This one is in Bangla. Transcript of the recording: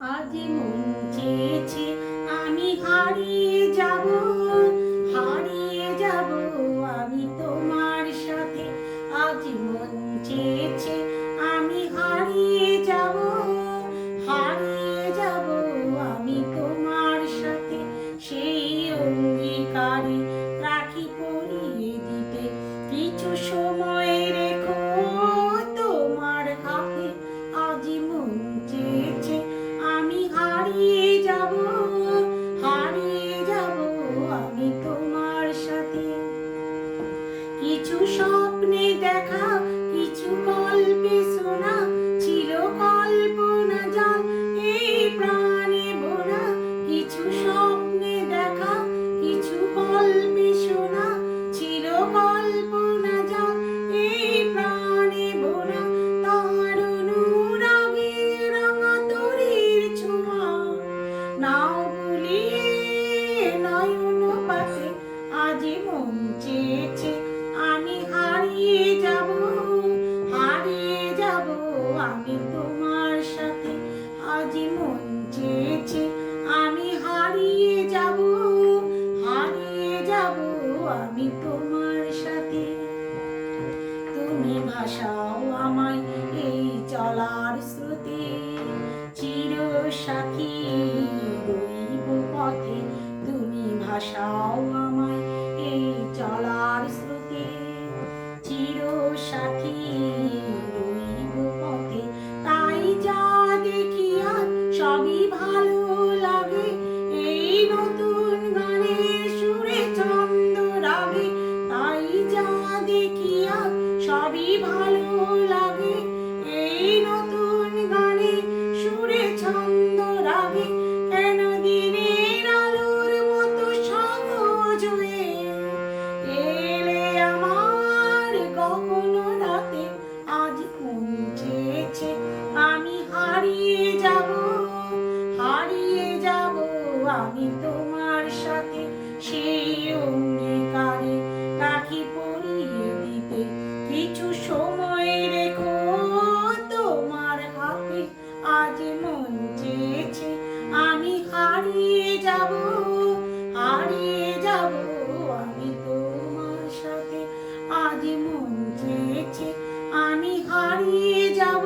আজ মন কিছু স্বপ্নে দেখা কিছু গল্পে তোমার সাথে। তুমি ভাসাও আমায় এই চলার স্রোতে। চির সাথী পথে। তুমি ভাসাও আমায় এই চলার স্রোতে। চির সাথী পথে। তাই যা দেখি সবই ভালো। আমি তোমার সাথে সেই অঙ্গীকারে রাখি পরিয়ে দিতে। কিছু সময় রেখো, তোমার হাতে আজ মন চেয়েছে। আমি হারিয়ে যাব হারিয়ে যাব। আমি তোমার সাথে আজ মন চেয়েছে। আমি হারিয়ে যাব।